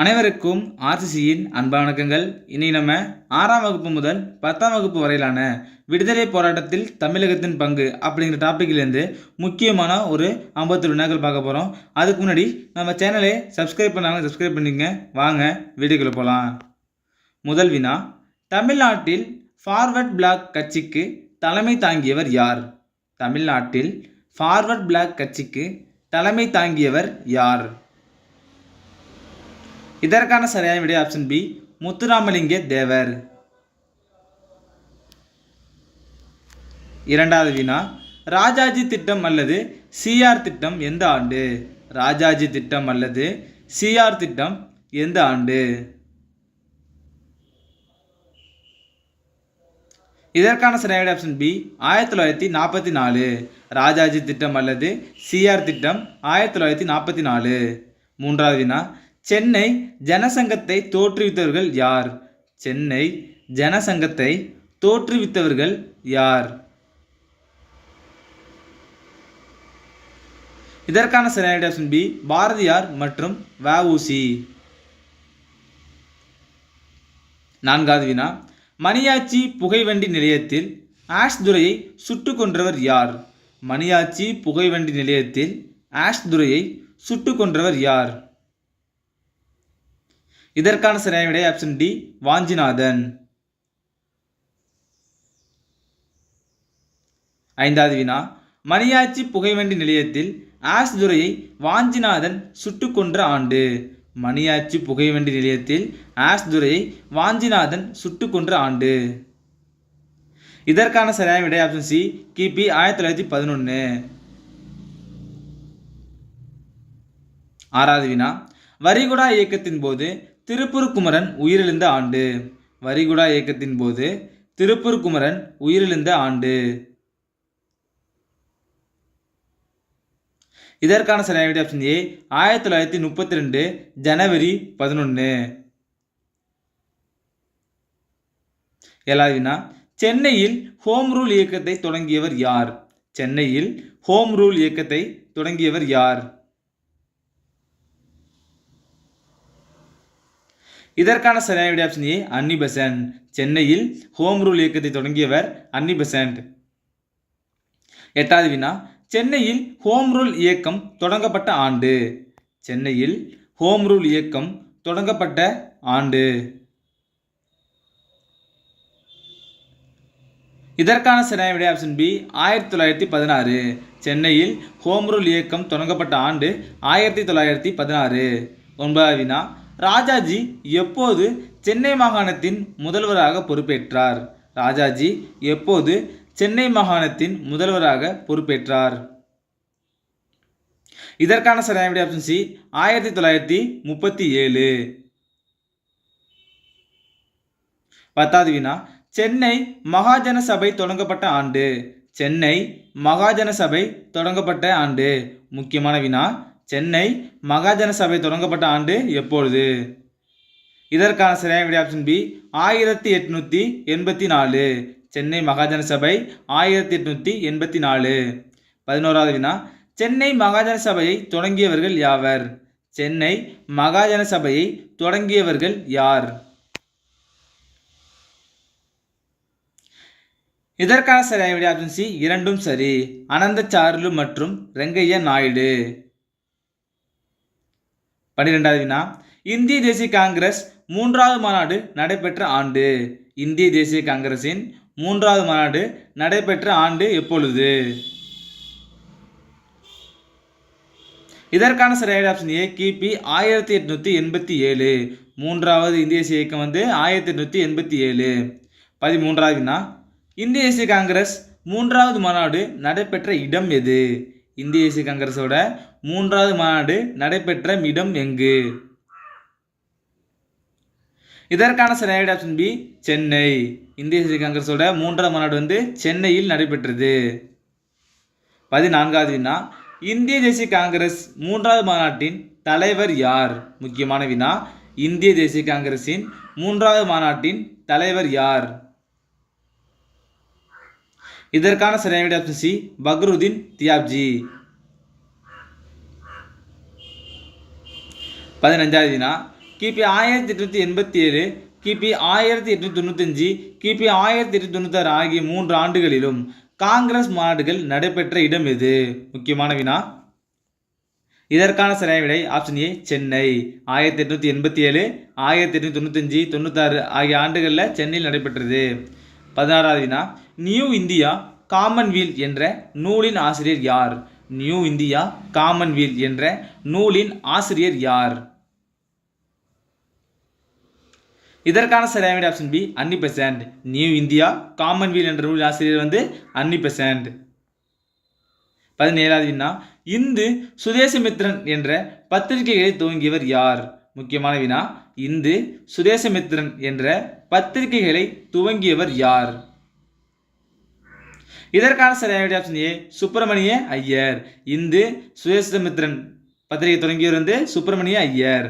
அனைவருக்கும் ஆர்சிசியின் அன்பான வணக்கங்கள். இனி நம்ம ஆறாம் வகுப்பு முதல் பத்தாம் வகுப்பு வரையிலான விடுதலை போராட்டத்தில் தமிழகத்தின் பங்கு அப்படிங்கிற டாப்பிக்லேருந்து முக்கியமான ஒரு ஐம்பத்தொரு வினாக்கள் பார்க்க போகிறோம் அதுக்கு முன்னாடி நம்ம சேனலை சப்ஸ்கிரைப் பண்ணாங்க சப்ஸ்கிரைப் பண்ணிங்க வாங்க வீடியோக்குள்ள போகலாம் முதல் வினா தமிழ்நாட்டில் ஃபார்வர்ட் பிளாக் கட்சிக்கு தலைமை தாங்கியவர் யார்? தமிழ்நாட்டில் ஃபார்வர்ட் பிளாக் கட்சிக்கு தலைமை தாங்கியவர் யார்? இதற்கான சரியான விடை ஆப்ஷன் பி முத்துராமலிங்க தேவர். இரண்டாவது வினா ராஜாஜி திட்டம் அல்லது சிஆர் திட்டம் எந்த ஆண்டு? ராஜாஜி திட்டம் அல்லது சிஆர் திட்டம் எந்த ஆண்டு? இதற்கான சரியான ஆப்ஷன் பி ஆயிரத்தி தொள்ளாயிரத்தி நாற்பத்தி நாலு. ராஜாஜி திட்டம் அல்லது சிஆர் திட்டம் ஆயிரத்தி தொள்ளாயிரத்தி நாற்பத்தி நாலு. மூன்றாவது வினா சென்னை ஜனசங்கத்தை தோற்றுவித்தவர்கள் யார்? சென்னை ஜனசங்கத்தை தோற்றுவித்தவர்கள் யார்? இதற்கான சரியான ஆப்ஷன் பி பாரதியார் மற்றும் வஉசி. நான்காவது வினா. மணியாச்சி புகைவண்டி நிலையத்தில் ஆஷ் துரையை சுட்டு கொன்றவர் யார்? மணியாச்சி புகைவண்டி நிலையத்தில் ஆஷ் துரையை சுட்டு கொன்றவர் யார்? இதற்கான சரியான விடை ஆப்ஷன் டி வாஞ்சிநாதன். ஐந்தாவது வினா. மணியாச்சி புகைவண்டி நிலையத்தில் ஆஸ் துரையை வாஞ்சிநாதன் சுட்டு கொன்ற ஆண்டு. மணியாச்சி புகைவண்டி நிலையத்தில் ஆஸ் துரையை வாஞ்சிநாதன் சுட்டு கொன்ற ஆண்டு. இதற்கான சரியான விடை ஆப்ஷன் சி கிபி ஆயிரத்தி தொள்ளாயிரத்தி பதினொன்று ஆறாவது வினா. வரிகுடா இயக்கத்தின் போது திருப்பூர்குமரன் உயிரிழந்த ஆண்டு. வரிகுடா இயக்கத்தின் போது திருப்பூர்குமரன் உயிரிழந்த ஆண்டு. இதற்கான சரியான விடை ஆப்ஷன் ஏ ஆயிரத்தி தொள்ளாயிரத்தி முப்பத்தி ரெண்டு ஜனவரி பதினொன்று ஏழாவது சென்னையில் ஹோம் ரூல் இயக்கத்தை தொடங்கியவர் யார்? சென்னையில் ஹோம் ரூல் இயக்கத்தை தொடங்கியவர் யார்? இதற்கான சரியான விடை ஆப்ஷன் ஏ அன்னி பெசன்ட் சென்னையில் ஹோம் ரூல் இயக்கத்தை தொடங்கியவர் அன்னி பெசன்ட் எட்டாவது வினா சென்னையில் ஹோம் ரூல் இயக்கம் தொடங்கப்பட்ட ஆண்டு. சென்னையில் ஹோம் ரூல் இயக்கம் தொடங்கப்பட்ட ஆண்டு. இதற்கான சரியான விடை ஆப்ஷன் பி ஆயிரத்தி தொள்ளாயிரத்தி பதினாறு. சென்னையில் ஹோம் ரூல் இயக்கம் தொடங்கப்பட்ட ஆண்டு ஆயிரத்தி தொள்ளாயிரத்தி பதினாறு. ஒன்பதாவது வினா ராஜாஜி எப்போது சென்னை மாகாணத்தின் முதல்வராக பொறுப்பேற்றார்? ராஜாஜி எப்போது சென்னை மாகாணத்தின் முதல்வராக பொறுப்பேற்றார்? இதற்கான சரியான விட ஆப்ஷன் சி ஆயிரத்தி தொள்ளாயிரத்தி முப்பத்தி ஏழு. பத்தாவது வினா சென்னை மகாஜன சபை தொடங்கப்பட்ட ஆண்டு. சென்னை மகாஜன சபை தொடங்கப்பட்ட ஆண்டு. முக்கியமான வினா சென்னை மகாஜன சபை தொடங்கப்பட்ட ஆண்டு எப்பொழுது? இதற்கான சரியான விடை ஆப்ஷன் பி ஆயிரத்தி எட்நூற்றி எண்பத்தி நாலு. சென்னை மகாஜன சபை ஆயிரத்தி எட்நூற்றி எண்பத்தி நாலு. பதினோராவது வினா சென்னை மகாஜன சபையை தொடங்கியவர்கள் யாவர்? சென்னை மகாஜன சபையை தொடங்கியவர்கள் யார்? இதற்கான சரியான விடை ஆப்ஷன் சி இரண்டும் சரி. அனந்த சார்லு மற்றும் ரெங்கையா நாயுடு. பன்னிரெண்டாவது வினா. இந்திய தேசிய காங்கிரஸ் மூன்றாவது மாநாடு நடைபெற்ற ஆண்டு. இந்திய தேசிய காங்கிரஸின் மூன்றாவது மாநாடு நடைபெற்ற ஆண்டு எப்பொழுது? இதற்கான சரியான ஆப்ஷன் ஏ கிபி ஆயிரத்தி எட்நூற்றி எண்பத்தி ஏழு. மூன்றாவது இந்திய தேசிய இயக்கம் வந்து ஆயிரத்தி எட்நூற்றி எண்பத்தி ஏழு. பதிமூன்றாவதுனா இந்திய தேசிய காங்கிரஸ் மூன்றாவது மாநாடு நடைபெற்ற இடம் எது? இந்திய தேசிய காங்கிரஸோட மூன்றாவது மாநாடு நடைபெற்ற இடம் எங்கு? இதற்கான சரியான ஆப்ஷன் பி சென்னை. இந்திய தேசிய காங்கிரஸோட மூன்றாவது மாநாடு வந்து சென்னையில் நடைபெற்றது. பதினான்காவது வினா இந்திய தேசிய காங்கிரஸ் மூன்றாவது மாநாட்டின் தலைவர் யார்? முக்கியமான வினா இந்திய தேசிய காங்கிரஸின் மூன்றாவது மாநாட்டின் தலைவர் யார்? இதற்கான சரியான விட ஆப்ஷன் சி பக்ருதீன் தியாப்ஜி. பதினஞ்சாவது வினா கிபி ஆயிரத்தி எட்நூற்றி எண்பத்தி ஏழு கிபி ஆயிரத்தி எட்நூற்றி தொண்ணூத்தஞ்சு கிபி ஆயிரத்தி எட்நூற்றி தொண்ணூத்தாறு ஆகிய மூன்று ஆண்டுகளிலும் காங்கிரஸ் மாநாடுகள் நடைபெற்ற இடம் எது? முக்கியமான வினா? இதற்கான சரியான விடை ஆப்ஷன் ஏ சென்னை. ஆயிரத்தி எட்நூற்றி எண்பத்தி ஏழு ஆயிரத்தி எட்நூற்றி தொண்ணூத்தஞ்சு தொண்ணூத்தாறு ஆகிய ஆண்டுகளில் சென்னையில் நடைபெற்றது. பதினாறாவது வினா நியூ இந்தியா காமன்வீல் என்ற நூலின் ஆசிரியர் யார்? நியூ இந்தியா காமன்வீல் என்ற நூலின் ஆசிரியர் யார்? இதற்கான சரியான option B Annie Besant New India Commonweal என்ற நூலின் ஆசிரியர் வந்து அன்னி பெசன்ட் பதினேழாவது வினா இந்து சுதேசமித்ரன் என்ற பத்திரிகைகளை துவங்கியவர் யார்? முக்கியமான வினா இந்து சுதேசமித்ரன் என்ற பத்திரிகைகளை துவங்கியவர் யார்? இதற்கான சரியான ஆப்ஷன் ஏ சுப்பிரமணிய ஐயர். இந்து சுதேசமித்ரன் பத்திரிகை தொடங்கியவர் வந்து சுப்பிரமணிய ஐயர்.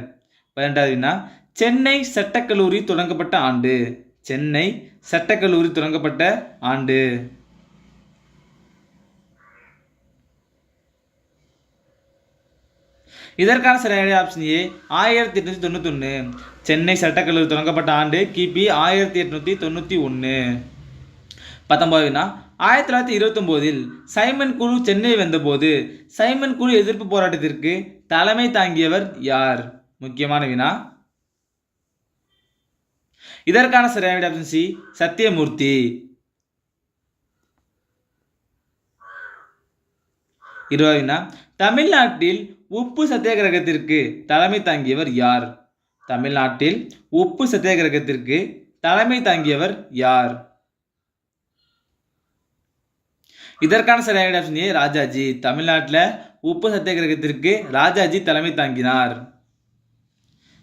பன்னெண்டாவதுனா சென்னை சட்டக்கல்லூரி தொடங்கப்பட்ட ஆண்டு. சென்னை சட்டக்கல்லூரி தொடங்கப்பட்ட ஆண்டு. இதற்கான சரியான ஆப்ஷன் ஏ ஆயிரத்தி எட்நூத்தி தொண்ணூத்தொன்று சென்னை சட்டக்கல்லூரி தொடங்கப்பட்ட ஆண்டு கிபி ஆயிரத்தி எட்நூத்தி தொண்ணூற்றி ஒன்று பத்தொன்பதுனா ஆயிரத்தி தொள்ளாயிரத்தி இருபத்தொம்போதில் சைமன் குழு சென்னை வந்தபோது சைமன் குழு எதிர்ப்பு போராட்டத்திற்கு தலைமை தாங்கியவர் யார்? முக்கியமான வினா. இதற்கான சரியான ஆப்ஷன் சி சத்தியமூர்த்தி. இருபதுனா தமிழ்நாட்டில் உப்பு சத்தியாகிரகத்திற்கு தலைமை தாங்கியவர் யார்? தமிழ்நாட்டில் உப்பு சத்தியாகிரகத்திற்கு தலைமை தாங்கியவர் யார்? இதற்கான சரியான ஆப்ஷன் ஏ ராஜாஜி தமிழ்நாட்டில் உப்பு சத்தியாகிரகத்திற்கு ராஜாஜி தலைமை தாங்கினார்.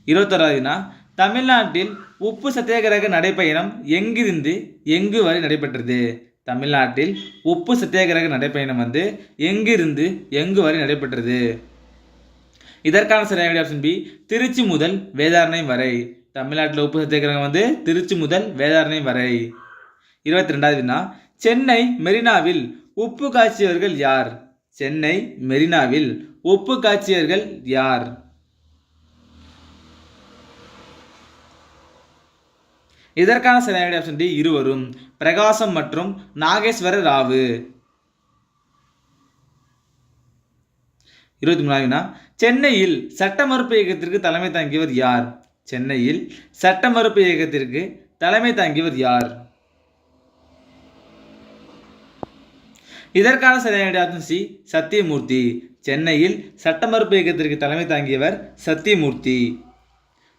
இருபத்தொராவதுனா தமிழ்நாட்டில் உப்பு சத்தியாகிரக நடைப்பயணம் எங்கிருந்து எங்கு வரை நடைபெற்றது? தமிழ்நாட்டில் உப்பு சத்தியாகிரக நடைப்பயணம் வந்து எங்கிருந்து எங்கு வரை நடைபெற்றது? இதற்கான சரியான ஆப்ஷன் பி திருச்சி முதல் வேதாரணை வரை. தமிழ்நாட்டில் உப்பு சத்தியாகிரகம் வந்து திருச்சி முதல் வேதாரணை வரை. இருபத்தி ரெண்டாவது வினா சென்னை மெரினாவில் உப்பு காய்ச்சியவர்கள் யார்? சென்னை மெரினாவில் உப்பு காய்ச்சியவர்கள் யார்? இதற்கான சரியான ஆப்ஷன் டி இருவரும் பிரகாசம் மற்றும் நாகேஸ்வர ராவு இருபத்தி மூணாவதுனா சென்னையில் சட்ட மறுப்பு இயக்கத்திற்கு தலைமை தாங்கியவர் யார்? சென்னையில் சட்ட மறுப்பு இயக்கத்திற்கு தலைமை தாங்கியவர் யார்? இதற்கான சரியான ஆப்ஷன் சி சத்தியமூர்த்தி. சென்னையில் சட்ட மறுப்பு இயக்கத்திற்கு தலைமை தாங்கியவர் சத்தியமூர்த்தி.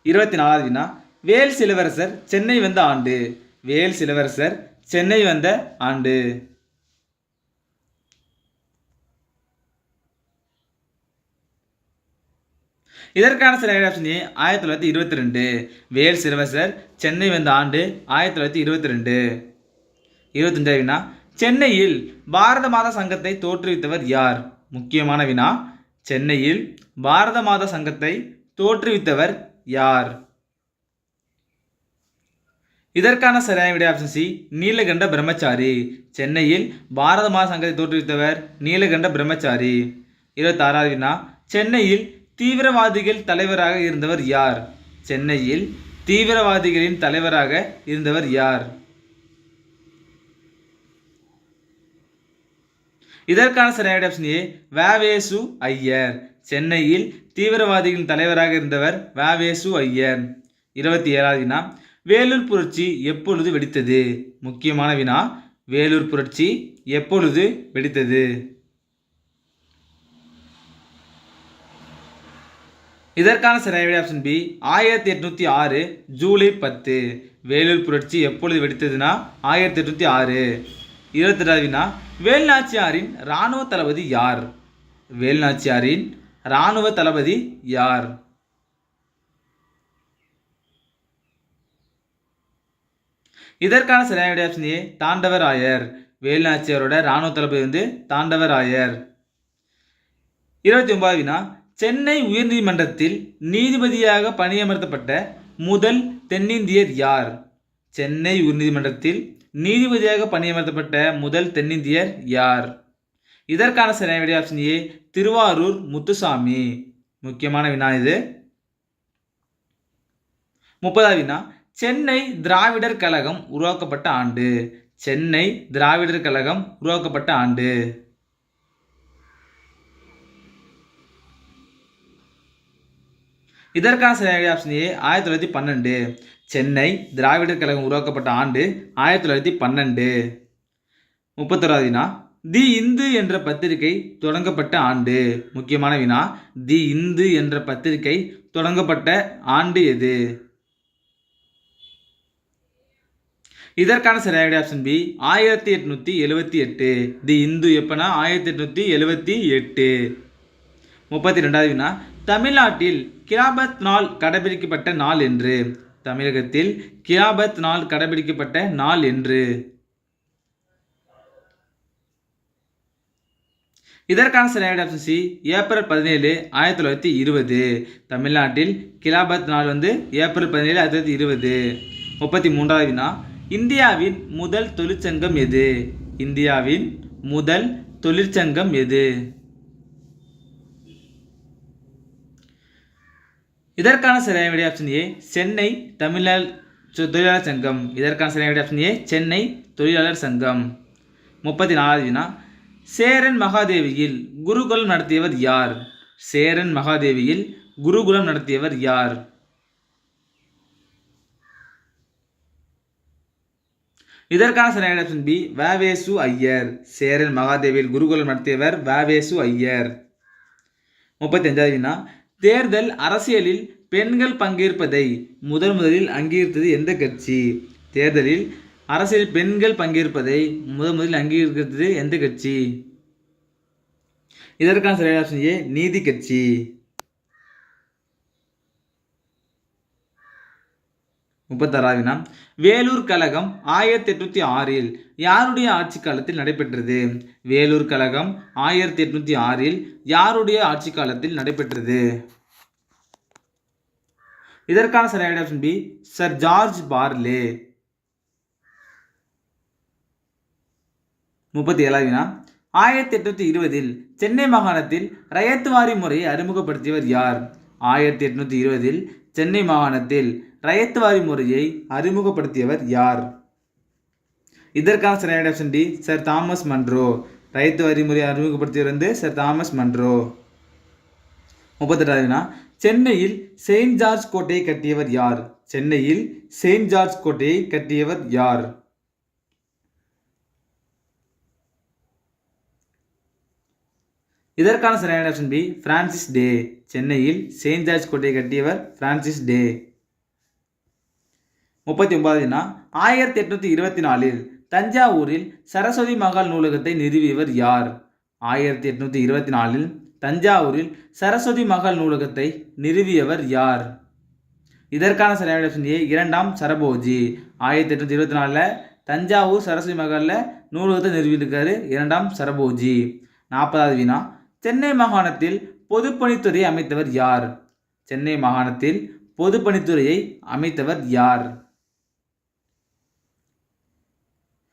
இருபத்தி நாலாவது வினா வேல் சிலவரசர் சென்னை வந்த ஆண்டு. வேல் சிலவரசர் சென்னை வந்த ஆண்டு. இதற்கான சரியான ஆப்ஷன் ஏ ஆயிரத்தி தொள்ளாயிரத்தி இருபத்தி ரெண்டு வேல் சிறுவசர் சென்னை வந்த ஆண்டு ஆயிரத்தி தொள்ளாயிரத்தி இருபத்தி ரெண்டு இருபத்தஞ்சாவது வினா சென்னையில் பாரத மாதா சங்கத்தை தோற்றுவித்தவர் யார்? முக்கியமான வினா சென்னையில் பாரத மாதா சங்கத்தை தோற்றுவித்தவர் யார்? இதற்கான சரியான விடை ஆப்ஷன் சி நீலகண்ட பிரம்மச்சாரி. சென்னையில் பாரத மாதா சங்கத்தை தோற்றுவித்தவர் நீலகண்ட பிரம்மச்சாரி. இருபத்தாறாவது வினா சென்னையில் தீவிரவாதிகள் தலைவராக இருந்தவர் யார்? சென்னையில் தீவிரவாதிகளின் தலைவராக இருந்தவர் யார்? இதற்கான சரியான ஆப்ஷன் ஏ வேவேசு ஐயர். சென்னையில் தீவிரவாதிகளின் தலைவராக இருந்தவர் வேவேசு ஐயர். இருபத்தி ஏழாவது வினா வேலூர் புரட்சி எப்பொழுது வெடித்தது? முக்கியமான வினா வேலூர் புரட்சி எப்பொழுது வெடித்தது? இதற்கான சரியான ஆப்ஷன் பி ஆயிரத்தி எட்நூத்தி ஆறு ஜூலை பத்து. வேலூர் புரட்சி எப்பொழுது வெடித்ததுன்னா ஆயிரத்தி எட்நூத்தி ஆறு. இருபத்தெட்டாவது வினா வேல்நாச்சியாரின் இராணுவ தளபதி யார்? வேல்நாச்சியாரின் இராணுவ தளபதி யார்? இதற்கான சரியான விடை ஆப்ஷன் ஏ தாண்டவராயர் வேலுநாச்சியாரோட இராணுவ தளபதி வந்து தாண்டவராயர். இருபத்தி ஒன்பது வினா சென்னை உயர்நீதிமன்றத்தில் நீதிபதியாக பணியமர்த்தப்பட்ட முதல் தென்னிந்தியர் யார்? சென்னை உயர்நீதிமன்றத்தில் நீதிபதியாக பணியமர்த்தப்பட்ட முதல் தென்னிந்தியர் யார்? இதற்கான சரியான விடை ஆப்ஷன் ஏ திருவாரூர் முத்துசாமி. முக்கியமான வினா இது. முப்பதாவது வினா சென்னை திராவிடர் கழகம் உருவாக்கப்பட்ட ஆண்டு. சென்னை திராவிடர் கழகம் உருவாக்கப்பட்ட ஆண்டு. இதற்கான சரியான ஆப்ஷன் ஏ ஆயிரத்தி தொள்ளாயிரத்தி பன்னெண்டு. சென்னை திராவிடர் கழகம் உருவாக்கப்பட்ட ஆண்டு ஆயிரத்தி தொள்ளாயிரத்தி பன்னெண்டு. முப்பத்தொராது வினா தி இந்து என்ற பத்திரிகை தொடங்கப்பட்ட ஆண்டு. முக்கியமான வினா தி இந்து என்ற பத்திரிகை தொடங்கப்பட்ட ஆண்டு எது? இதற்கான சரியான ஆப்ஷன் பி ஆயிரத்தி எட்நூற்றி எழுபத்தி எட்டு. தி இந்து எப்போனா ஆயிரத்தி எட்நூற்றி எழுபத்தி எட்டு. முப்பத்தி ரெண்டாவது வினா தமிழ்நாட்டில் கிராபத் நாள் கடைபிடிக்கப்பட்ட நாள் என்று. தமிழகத்தில் கிராபத் நாள் கடைபிடிக்கப்பட்ட நாள் என்று. இதற்கான சரியான ஆப்ஷன் சி ஏப்ரல் பதினேழு ஆயிரத்தி தொள்ளாயிரத்தி இருபது. தமிழ்நாட்டில் கிலாபத் நாள் வந்து ஏப்ரல் பதினேழு ஆயிரத்தி தொள்ளாயிரத்தி இருபது. முப்பத்தி மூன்றாவது வினா இந்தியாவின் முதல் தொழிற்சங்கம் எது? இந்தியாவின் முதல் தொழிற்சங்கம் எது? இதற்கான சரியான விடை ஆப்ஷன் ஏ சென்னை தமிழ்நாள் தொழிலாளர் சங்கம். இதற்கான சரியான விடை ஆப்ஷன் ஏ சென்னை தொழிலாளர் சங்கம். முப்பத்தி நாலாவது வினா சேரன் மகாதேவியில் குருகுலம் நடத்தியவர் யார்? சேரன் மகாதேவியில் குருகுலம் நடத்தியவர் யார்? இதற்கான சரியான option B V V S Iyer. Cheran மகாதேவியில் குருகுலம் நடத்தியவர் வேவேசு ஐயர். முப்பத்தி அஞ்சாவது வினா தேர்தல் அரசியலில் பெண்கள் பங்கேற்பதை முதன் முதலில் அங்கீகரித்தது எந்த கட்சி? தேர்தலில் அரசியலில் பெண்கள் பங்கேற்பதை முதன் முதலில் அங்கீகரித்தது எந்த கட்சி? இதற்கான சரியான ஆப்ஷன் ஏ நீதி கட்சி. முப்பத்தாறாவது வினா வேலூர் கழகம் ஆயிரத்தி எட்நூத்தி ஆறில் யாருடைய ஆட்சி காலத்தில் நடைபெற்றது? வேலூர் கழகம் ஆயிரத்தி எட்நூத்தி ஆறில் யாருடைய ஆட்சி காலத்தில் நடைபெற்றது? இதற்கான சரியான option B sir George Barlow முப்பத்தி ஏழாவது வினா ஆயிரத்தி எட்நூத்தி இருபதில் சென்னை மாகாணத்தில் ரயத்துவாரி முறையை அறிமுகப்படுத்தியவர் யார்? ஆயிரத்தி எட்நூத்தி இருபதில் சென்னை மாகாணத்தில் ரயத்துவாரி முறையை அறிமுகப்படுத்தியவர் யார்? இதற்கான சரியான option D sir Thomas Munro. ரயத்து வரி முறையை அறிமுகப்படுத்தியவர் வந்து சர் தாமஸ் மன்றோ. முப்பத்தெட்டாவதுனா சென்னையில் செயின்ட் ஜார்ஜ் கோட்டையை கட்டியவர் யார்? சென்னையில் செயின்ட் ஜார்ஜ் கோட்டையை கட்டியவர் யார்? இதற்கான சரியான ஆப்ஷன் பி பிரான்சிஸ் டே சென்னையில் செயின்ட் ஜார்ஜ் கோட்டையை கட்டியவர் பிரான்சிஸ் டே முப்பத்தி ஒன்பதுனா ஆயிரத்தி எட்நூத்தி இருபத்தி நாலில் தஞ்சாவூரில் சரஸ்வதி மகால் நூலகத்தை நிறுவியவர் யார்? ஆயிரத்தி எட்நூத்தி இருபத்தி நாலில் தஞ்சாவூரில் சரஸ்வதி மகால் நூலகத்தை நிறுவியவர் யார்? இதற்கான சரியான ஆப்ஷன் ஏ இரண்டாம் சரபோஜி. ஆயிரத்தி எட்நூத்தி இருபத்தி நாலில் தஞ்சாவூர் சரஸ்வதி மகாலில் நூலகத்தை நிறுவியிருக்காரு இரண்டாம் சரபோஜி. நாற்பதாவது வினா சென்னை மாகாணத்தில் பொதுப்பணித்துறை அமைத்தவர் யார்? சென்னை மாகாணத்தில் பொதுப்பணித்துறையை அமைத்தவர் யார்?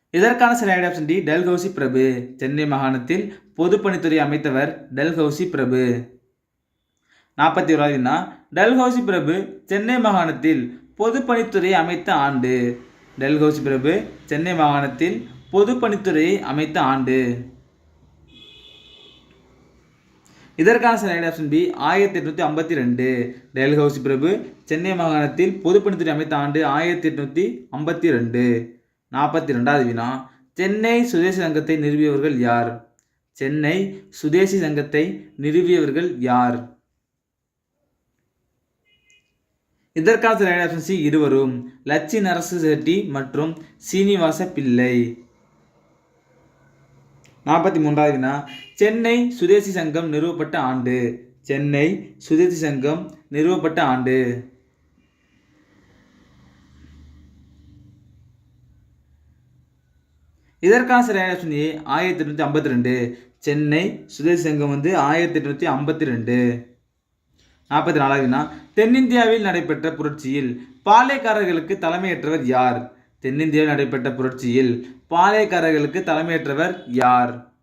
இதற்கான சரியான ஆப்ஷன் டி டல்ஹௌசி பிரபு. சென்னை மாகாணத்தில் பொதுப்பணித்துறை அமைத்தவர் டல்ஹௌசி பிரபு. நாற்பத்தி ஓராவது வினா பிரபு சென்னை மாகாணத்தில் பொதுப்பணித்துறை அமைத்த ஆண்டு. டல்ஹௌசி பிரபு சென்னை மாகாணத்தில் பொதுப்பணித்துறையை அமைத்த ஆண்டு. இதற்கான சரியான ஆப்ஷன் பி ஆயிரத்தி எட்நூற்றி ஐம்பத்தி ரெண்டு டெல்ஹவுசி பிரபு சென்னை மாகாணத்தில் பொதுப்பணித்துறை அமைத்த ஆண்டு ஆயிரத்தி எட்நூற்றி ஐம்பத்தி ரெண்டு. நாற்பத்தி ரெண்டாவது வினா சென்னை சுதேசி சங்கத்தை நிறுவியவர்கள் யார்? சென்னை சுதேசி சங்கத்தை நிறுவியவர்கள் யார்? இதற்கான சரியான ஆப்ஷன் சி இருவரும் லட்சி நரசு செட்டி மற்றும் சீனிவாச பிள்ளை. நாற்பத்தி மூன்றாவது வினா சென்னை சுதேசி சங்கம் நிறுவப்பட்ட ஆண்டு. சென்னை சுதேசி சங்கம் நிறுவப்பட்ட ஆண்டு. இதற்கான சரியான ஆப்ஷன் ஏ ஆயிரத்தி எட்நூற்றி ஐம்பத்தி ரெண்டு. சென்னை சுதேசி சங்கம் வந்து ஆயிரத்தி எட்நூற்றி ஐம்பத்தி ரெண்டு. நாற்பத்தி நாலாவதுனா தென்னிந்தியாவில் நடைபெற்ற புரட்சியில் பாளையக்காரர்களுக்கு தலைமையேற்றவர் யார்? தென்னிந்தியாவில் நடைபெற்ற புரட்சியில் பாளையக்காரர்களுக்கு தலைமையேற்றவர் யார்?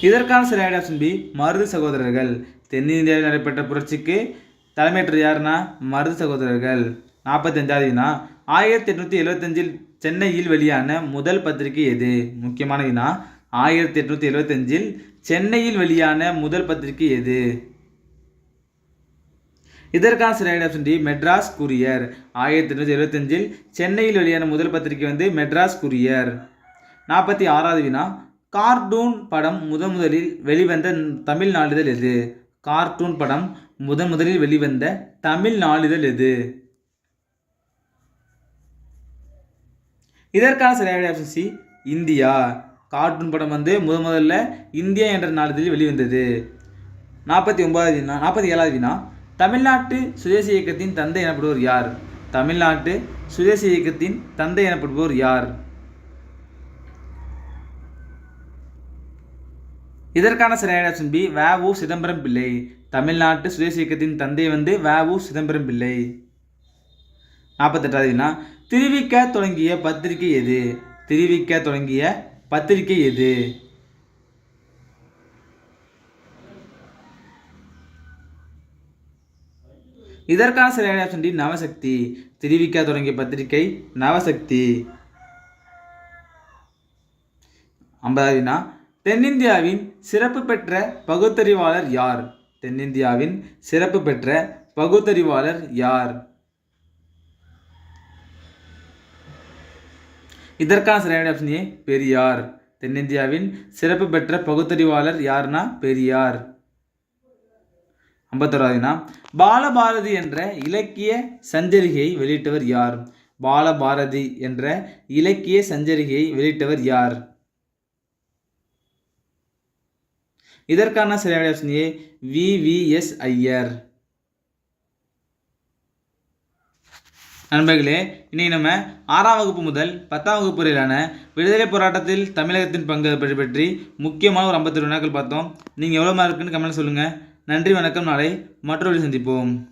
இதற்கான சரியான ஆப்ஷன் பி மருது சகோதரர்கள். தென்னிந்தியாவில் நடைபெற்ற புரட்சிக்கு தலைமையேற்ற யாருன்னா? மருது சகோதரர்கள். நாற்பத்தஞ்சாவதுனா ஆயிரத்தி எட்நூற்றி எழுபத்தஞ்சில் சென்னையில் வெளியான முதல் பத்திரிகை எது? முக்கியமான வினா ஆயிரத்தி எட்நூற்றி எழுபத்தஞ்சில் சென்னையில் வெளியான முதல் பத்திரிகை எது? இதற்கான சரியான ஆப்ஷன் டி மெட்ராஸ் குரியர் ஆயிரத்தி எட்நூற்றி எழுபத்தஞ்சில் சென்னையில் வெளியான முதல் பத்திரிகை வந்து மெட்ராஸ் குரியர் நாற்பத்தி ஆறாவது வினா கார்ட்டூன் படம் முதன் முதலில் வெளிவந்த தமிழ் நாளிதழ் எது? கார்ட்டூன் படம் முதன் முதலில் வெளிவந்த தமிழ் நாளிதழ் எது? இதற்கான சரியான ஆப்ஷன் சி இந்தியா. கார்ட்டூன் படம் வந்து முத முதல்ல இந்தியா என்ற நாளிதழில் வெளிவந்தது. நாற்பத்தி ஒன்பதாவது வினா நாற்பத்தி ஏழாவது வினா தமிழ்நாட்டு சுதேசி இயக்கத்தின் தந்தை எனப்படுவோர் யார்? தமிழ்நாட்டு சுதேசி இயக்கத்தின் தந்தை எனப்படுவோர் யார்? இதற்கான சரியான ஆப்ஷன் பி வ உ சிதம்பரம் பிள்ளை. தமிழ்நாட்டு சுதேசி இயக்கத்தின் தந்தை வந்து வ உ சிதம்பரம் பிள்ளை. நாற்பத்தெட்டாவது வினா திருவிக்க தொடங்கிய பத்திரிகை எது? திருவிக்க தொடங்கிய பத்திரிகை எது? இதற்கான சரியான ஆப்ஷன் டி நவசக்தி திருவிக்க தொடங்கிய பத்திரிகை நவசக்தி. ஐம்பதாவதுனா தென்னிந்தியாவின் சிறப்பு பெற்ற பகுத்தறிவாளர் யார்? தென்னிந்தியாவின் சிறப்பு பெற்ற பகுத்தறிவாளர் யார்? இதற்கான சரியான ஆப்ஷன் ஏ பெரியார். தென்னிந்தியாவின் சிறப்பு பெற்ற பகுத்தறிவாளர் யார்னா பெரியார். ஐம்பத்தோராவதுனா பாலபாரதி என்ற இலக்கிய சஞ்சரிகையை வெளியிட்டவர் யார்? பாலபாரதி என்ற இலக்கிய சஞ்சரிகையை வெளியிட்டவர் யார்? இதற்கான சரியான option A V. V. S. Iyer. நண்பர்களே இன்னைக்கு நம்ம ஆறாம் வகுப்பு முதல் பத்தாம் வகுப்பு வரையிலான விடுதலை போராட்டத்தில் தமிழகத்தின் பங்கு பற்றி முக்கியமான ஒரு ஐம்பத்தி நாட்கள் பார்த்தோம். நீங்கள் எவ்வளோ மார்க்குன்னு கமெண்ட் சொல்லுங்கள் நன்றி வணக்கம். நாளை மற்றொரு சந்திப்போம்.